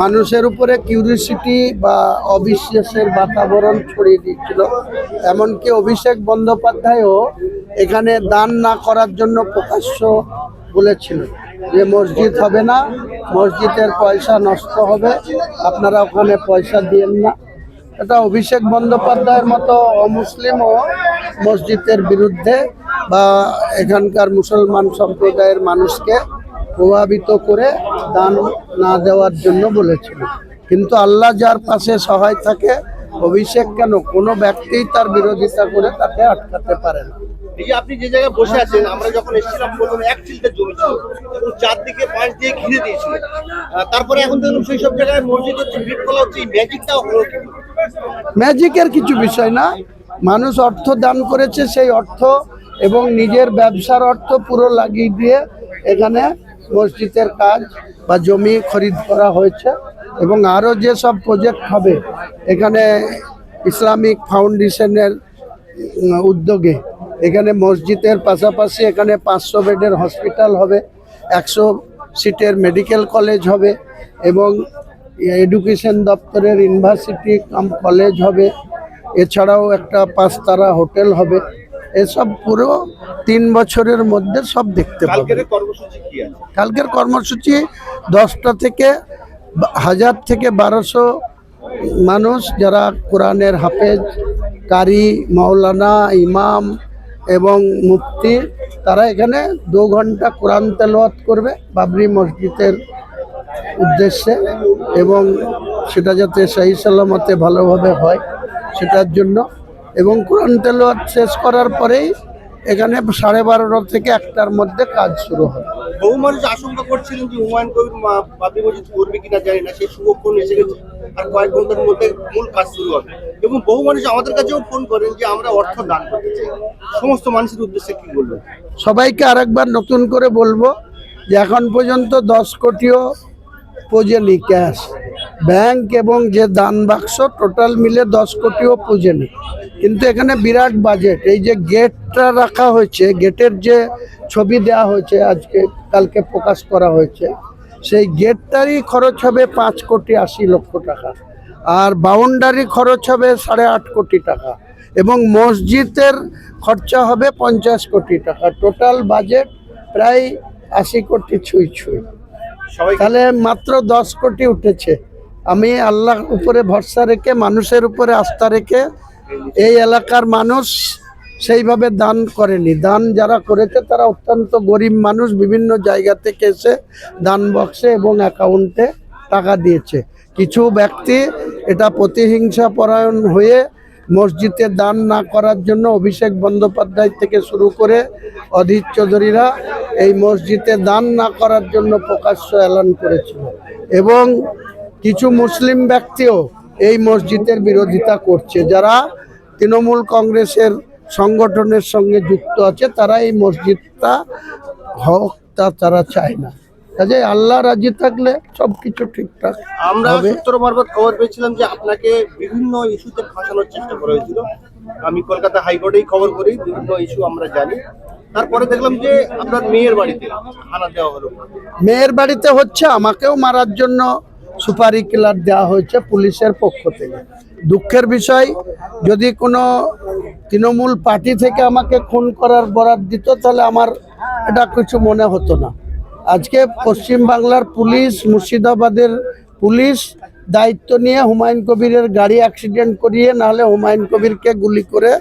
মানুষের উপরে কিউরিসিটি বা অবিশ্বাসের বাতাবরণ ছড়িয়ে দিচ্ছিল এমনকি অভিষেক বন্দ্যোপাধ্যায়ও এখানে দান না করার জন্য প্রকাশ্য বলেছিল যে, মসজিদ হবে না, মসজিদের পয়সা নষ্ট হবে, আপনারা ওখানে পয়সা দিয়েন না। এটা অভিষেক বন্দ্যোপাধ্যায়ের মতো অমুসলিমও মসজিদের বিরুদ্ধে বা এখানকার মুসলমান সম্প্রদায়ের মানুষকে প্রভাবিত করে দান না দেওয়ার জন্য বলেছিল। কিন্তু আল্লাহ যার পাশে সহায় থাকে অভিষেক কেন? কোনো ব্যক্তি তার বিরোধিতা করে তাকে আটকাতে পারে না। এই যে আপনি যে জায়গায় বসে আছেন আমরা যখন এসেছিলাম প্রথমে এক চিলতে জমি ছিল চারদিকে পাঁচ দিয়ে ঘিরে দিয়েছিল। তারপরে এখন দেখলাম সেই সব জায়গায় মসজিদ হচ্ছে ভিড় করা হচ্ছে এই ম্যাজিকটাও হলো ম্যাজিকের কিছু বিষয় না। মানুষ অর্থ দান করেছে সেই অর্থ এবং নিজের ব্যবসার অর্থ পুরো লাগিয়ে দিয়ে এখানে মসজিদের কাজ বা জমি খরিদ করা হয়েছে এবং আরও যেসব প্রজেক্ট হবে, এখানে ইসলামিক ফাউন্ডেশনের উদ্যোগে এখানে মসজিদের পাশাপাশি এখানে পাঁচশো বেডের হসপিটাল হবে, একশো সিটের মেডিকেল কলেজ হবে এবং এডুকেশন দপ্তরের ইউনিভার্সিটি কাম কলেজ হবে। এছাড়াও একটা পাঁচতারা হোটেল হবে। এসব পুরো তিন বছরের মধ্যে সব দেখতে পাবেন কালকের কর্মসূচি দশটা থেকে হাজার থেকে বারোশো মানুষ যারা কোরআনের হাফেজ কারি মাওলানা ইমাম এবং মুফতি তারা এখানে দু ঘণ্টা কোরআন তেলওয়াত করবে বাবরি মসজিদের উদ্দেশ্যে এবং সেটা যাতে সহি সালামতে ভালোভাবে হয় সেটার জন্য এবং কোরআন তেলাওয়াত শেষ করার পরেই এখানে সাড়ে বারোটা থেকে একটার মধ্যে কাজ শুরু হয়। বহু মানুষ আশঙ্কা করছিলেন যে হুমায়ুন কবির বাবরি মসজিদ করবে কিনা জানি না সেই শুভক্ষণ এসে গেছে। আর কয়েক ঘণ্টার মধ্যে মূল কাজ শুরু হবে। এবং বহু মানুষ আমাদের কাছেও ফোন করেন যে আমরা অর্থ দান করতে চাই। সমস্ত মানুষের উদ্দেশ্যে কি বলবেন? সবাইকে আরেকবার নতুন করে বলব যে এখন পর্যন্ত দশ কোটিও পুজেনি ক্যাশ। ব্যাংক এবং যে দান বাক্স, টোটাল মিলে দশ কোটিও পুজেনি কিন্তু এখানে বিরাট বাজেট। এই যে গেটটা রাখা হয়েছে, গেটের যে ছবি দেওয়া হয়েছে, আজকে, কালকে প্রকাশ করা হয়েছে, সেই গেটটারই খরচ হবে পাঁচ কোটি আশি লক্ষ টাকা। আর বাউন্ডারি খরচ হবে সাড়ে আট কোটি টাকা। এবং মসজিদের খরচা হবে পঞ্চাশ কোটি টাকা। টোটাল বাজেট প্রায় আশি কোটি ছুঁই ছুঁই। তাহলে মাত্র দশ কোটি উঠেছে। আমি আল্লাহ উপরে ভরসা রেখে, মানুষের উপরে আস্থা রেখে এই এলাকার মানুষ সেইভাবে দান করেনি। দান যারা করেছে, তারা অত্যন্ত গরিব মানুষ, বিভিন্ন জায়গা থেকে এসে দান বক্সে এবং অ্যাকাউন্টে টাকা দিয়েছে। কিছু ব্যক্তি এটা প্রতিহিংসা পরায়ণ হয়ে মসজিদে দান না করার জন্য অভিষেক বন্দ্যোপাধ্যায় থেকে শুরু করে অধীর চৌধুরীরা এই মসজিদে দান না করার জন্য প্রকাশ্য এলান করেছিল। এবং কিছু মুসলিম ব্যক্তিও এই মসজিদের বিরোধিতা করছে। যারা তৃণমূল কংগ্রেসের সংগঠনের সঙ্গে যুক্ত আছে, তারা এই মসজিদটা হোক তা তারা চায় না। কাজে আল্লাহ রাজি থাকলে সব কিছু ঠিকঠাক আমরা। সূত্র মারফত খবর পেয়েছিলাম যে আপনাকে বিভিন্ন ইস্যুতে ফাঁসানোর চেষ্টা করা হয়েছিল। আমি কলকাতা হাইকোর্টেই খবর করি বিভিন্ন ইস্যু আমরা জানি। তারপরে দেখলাম যে আপনার মেয়ের বাড়িতে হানা দেওয়া হলো। মেয়ের বাড়িতে হচ্ছে আমাকেও মারার জন্য সুপারি কিলার দেওয়া হয়েছে পুলিশের পক্ষ থেকে। দুঃখের বিষয় যদি কোনো তৃণমূল পার্টি থেকে আমাকে খুন করার বরাদ দিত তাহলে আমার এটা কিছু মনে হতো না। আজকে পশ্চিম বাংলার পুলিশ মুর্শিদাবাদের পুলিশ দায়িত্ব নিয়ে হুমায়ুন কবিরের গাড়ি অ্যাক্সিডেন্ট করিয়ে নাহলে হুমায়ুন কবিরকে গুলি করে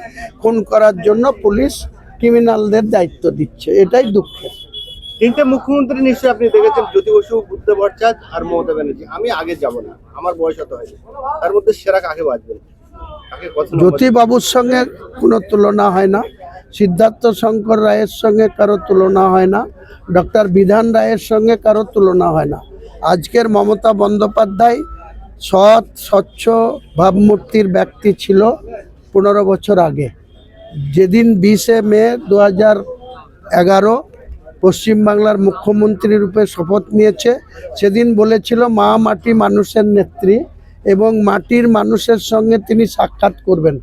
খুন করার জন্য পুলিশ ক্রিমিনালদের দায়িত্ব দিচ্ছে। এটাই দুঃখের। তিনটে মুখ্যমন্ত্রী নিশ্চয়ই আপনি দেখেছেন জ্যোতি বসু বুদ্ধ ভট্টাচার্য আর মমতা ব্যানার্জি। আমি আগে যাব না আমার বয়স হতে হয়নি। তার মধ্যে সেরা কাকে বাঁচবেন কাকে কত নম্বর? জ্যোতি বাবুর সঙ্গে কোনো তুলনা হয় না। সিদ্ধার্থ শঙ্কর রায়ের সঙ্গে কারও তুলনা হয় না, ডক্টর বিধান রায়ের সঙ্গে কারও তুলনা হয় না। আজকের মমতা বন্দ্যোপাধ্যায় সৎ, স্বচ্ছ ভাবমূর্তির ব্যক্তি ছিল পনেরো বছর আগে। যেদিন বিশে মে দু হাজার এগারো পশ্চিমবাংলার মুখ্যমন্ত্রী রূপে শপথ নিয়েছে, সেদিন বলেছিল, মা মাটি মানুষের নেত্রী এবং মাটির মানুষের সঙ্গে তিনি সাক্ষাৎ করবেন।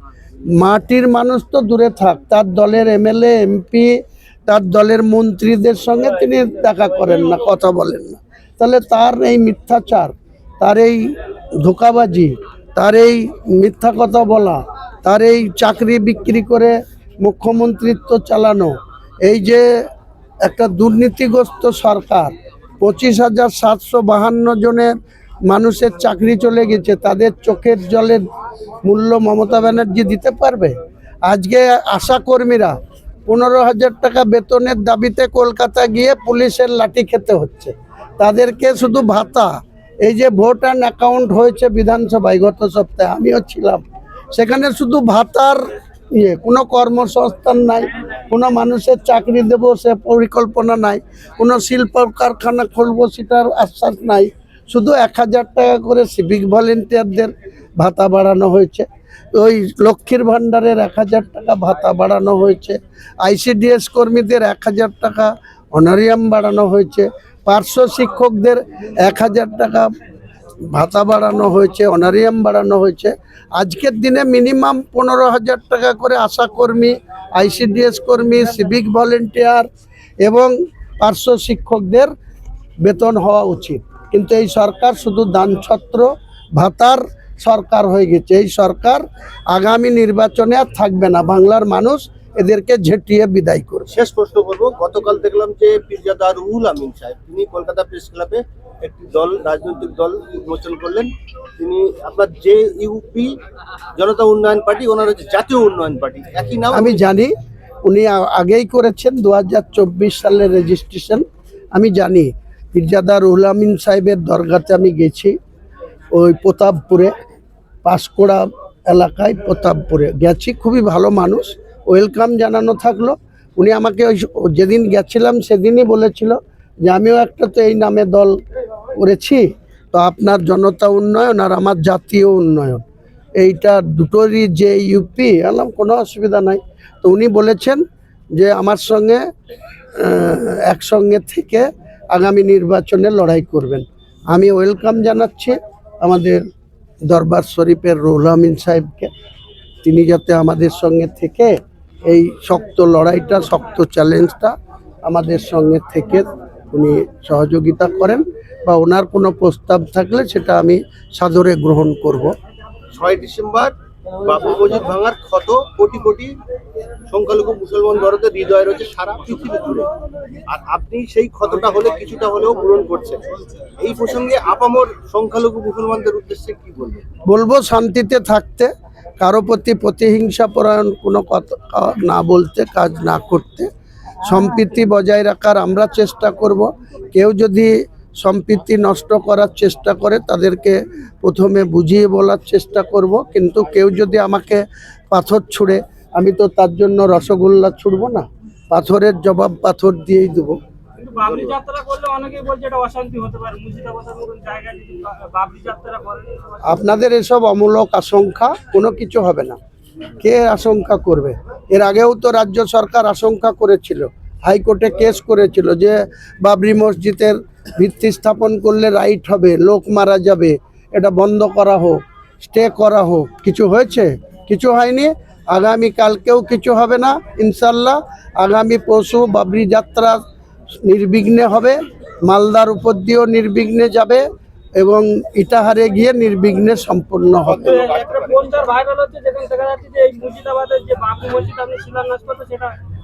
মাটির মানুষ তো দূরে থাক, তার দলের এমএলএ, এমপি, তার দলের মন্ত্রীদের সঙ্গে তিনি দেখা করেন না, কথা বলেন না। তাহলে তার এই মিথ্যাচার, তার এই ধোকাবাজি, তার এই মিথ্যা কথা বলা, তার এই চাকরি বিক্রি করে মুখ্যমন্ত্রিত্ব চালানো, এই যে একটা দুর্নীতিগ্রস্ত সরকার, পঁচিশ হাজার সাতশো বাহান্ন জনের মানুষের চাকরি চলে গেছে, তাদের চোখের জলের মূল্য মমতা ব্যানার্জি দিতে পারবে? আজকে আশা কর্মীরা পনেরো হাজার টাকা বেতনের দাবিতে কলকাতা গিয়ে পুলিশের লাঠি খেতে হচ্ছে। তাদেরকে শুধু ভাতা, এই যে ভোট অ্যান্ড অ্যাকাউন্ট হয়েছে বিধানসভায় গত সপ্তাহে, আমিও ছিলাম। সেখানে শুধু ভাতার ইয়ে কোনো কর্মসংস্থান নাই, কোনো মানুষের চাকরি দেব সে পরিকল্পনা নাই, কোনো শিল্প কারখানা খুলবো সেটার আশ্বাস নাই শুধু এক হাজার টাকা করে সিভিক ভলেন্টিয়ারদের ভাতা বাড়ানো হয়েছে। ওই লক্ষ্মীর ভাণ্ডারের এক হাজার টাকা ভাতা বাড়ানো হয়েছে। আইসিডিএস কর্মীদের এক হাজার টাকা অনারিয়াম বাড়ানো হয়েছে। পার্শ্ব শিক্ষকদের এক হাজার টাকা ভাতা বাড়ানো হয়েছে অনারিয়াম বাড়ানো হয়েছে। আজকের দিনে মিনিমাম পনেরো হাজার টাকা করে আশা কর্মী আইসিডিএস কর্মী সিভিক ভলেন্টিয়ার এবং পার্শ্ব শিক্ষকদের বেতন হওয়া উচিত। কিন্তু এই সরকার শুধু দানছত্র ভাতার সরকার হয়ে গেছে। এই সরকার আগামী নির্বাচনে আর থাকবে না। বাংলার মানুষ এদেরকে ঝেঁটিয়ে বিদায় করবে। শেষ প্রশ্ন করব। গতকাল দেখলাম যে পীরজাদা রুহুল আমিন সাহেব তিনি কলকাতা প্রেস ক্লাবে একটি দল রাজনৈতিক দল উন্মোচন করলেন। তিনি আপনার যে ইউপি জনতা উন্নয়ন পার্টি ওনার হচ্ছে জাতীয় উন্নয়ন পার্টি। একই নাম? আমি জানি উনি আগেই করেছেন দু হাজার চব্বিশ সালের রেজিস্ট্রেশন আমি জানি পীরজাদা রুহুল আমিন সাহেবের দরগাতে আমি গেছি, ওই প্রতাপপুরে, পাঁশকুড়া এলাকায় প্রতাপপুরে। গেছি, খুবই ভালো মানুষ, ওয়েলকাম জানানো থাকল। উনি আমাকে ওই যেদিন গেছিলাম সেদিনই বলেছিল যে, আমিও একটা তো এই নামে দল করেছি, তো আপনার জনতা উন্নয়ন আর আমার জাতীয় উন্নয়ন। এইটা দুটোরই যে ইউপি আলাম কোনো অসুবিধা নাই। তো উনি বলেছেন যে, আমার সঙ্গে একসঙ্গে থেকে আগামী নির্বাচনে লড়াই করবেন। আমি ওয়েলকাম জানাচ্ছি আমাদের দরবার শরীফের রুহুল আমিন সাহেবকে। তিনি যাতে আমাদের সঙ্গে থেকে এই শক্ত লড়াইটা, শক্ত চ্যালেঞ্জটা আমাদের সঙ্গে থেকে উনি সহযোগিতা করেন বা ওনার কোনো প্রস্তাব থাকলে সেটা আমি সাদরে গ্রহণ করব। ছয় ডিসেম্বর বাবু মসজিদ ভাঙার ক্ষত কোটি কোটি সংখ্যালঘু মুসলমান ভারতের হৃদয় রয়েছে সারা পৃথিবী জুড়ে। আর আপনি সেই ক্ষতটা হলে কিছুটা হলেও পূরণ করছেন। এই প্রসঙ্গে আপামর সংখ্যালঘু মুসলমানদের উদ্দেশ্যে কি বলবেন? বলব, শান্তিতে থাকতে, কারও প্রতি প্রতিহিংসা পরায়ণ কোনো কথা না বলতে, কাজ না করতে। সম্প্রীতি বজায় রাখার আমরা চেষ্টা করব। কেউ যদি সম্প্রীতি নষ্ট করার চেষ্টা করে তাদেরকে প্রথমে বুঝিয়ে বলার চেষ্টা করব। কিন্তু কেউ যদি আমাকে পাথর ছুঁড়ে আমি তো তার জন্য রসগোল্লা ছুড়বো না। পাথরের জবাব পাথর দিয়েই দেবো। বাবরি যাত্রা করলে অনেকেই বলছে এটা অশান্তি হতে পারে। মুর্শিদাবাদের মতন জায়গায় যদি বাবরি যাত্রা করেন আপনাদের এসব অমূলক আশঙ্কা কোনো কিছু হবে না। কে আশঙ্কা করবে? এর আগেও তো রাজ্য সরকার আশঙ্কা করেছিল। হাইকোর্টে কেস করেছিল যে বাবরি মসজিদের ভিত্তি স্থাপন করলে রাইট হবে, লোক মারা যাবে, এটা বন্ধ করা হোক স্টে করা হোক। কিছু হয়েছে? কিছু হয়নি। আগামী কালকেও কিছু হবে না ইনশাল্লাহ আগামী পরশু বাবরি যাত্রা নির্বিঘ্নে হবে, মালদার উপর দিয়েও নির্বিঘ্নে যাবে এবং ইটাহারে গিয়ে নির্বিঘ্নে সম্পূর্ণ হবে।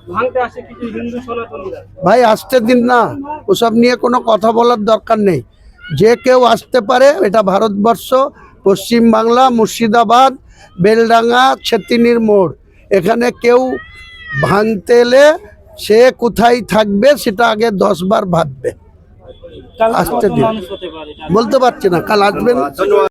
ভাঙতে আসে কিছু হিন্দু সনাতনীরা। ভাই আসতে দিন না। ওসব নিয়ে কোনো কথা বলার দরকার নেই। যে কেউ আসতে পারে এটা ভারতবর্ষ পশ্চিম বাংলা মুর্শিদাবাদ বেলডাঙ্গা ছেতিনির মোড়। এখানে কেউ ভাঙতে এলে সে কোথায় থাকবে সেটা আগে দশবার ভাববে। আসতে দিন। বলতে পারছি না। কাল আসবেন? ধন্যবাদ।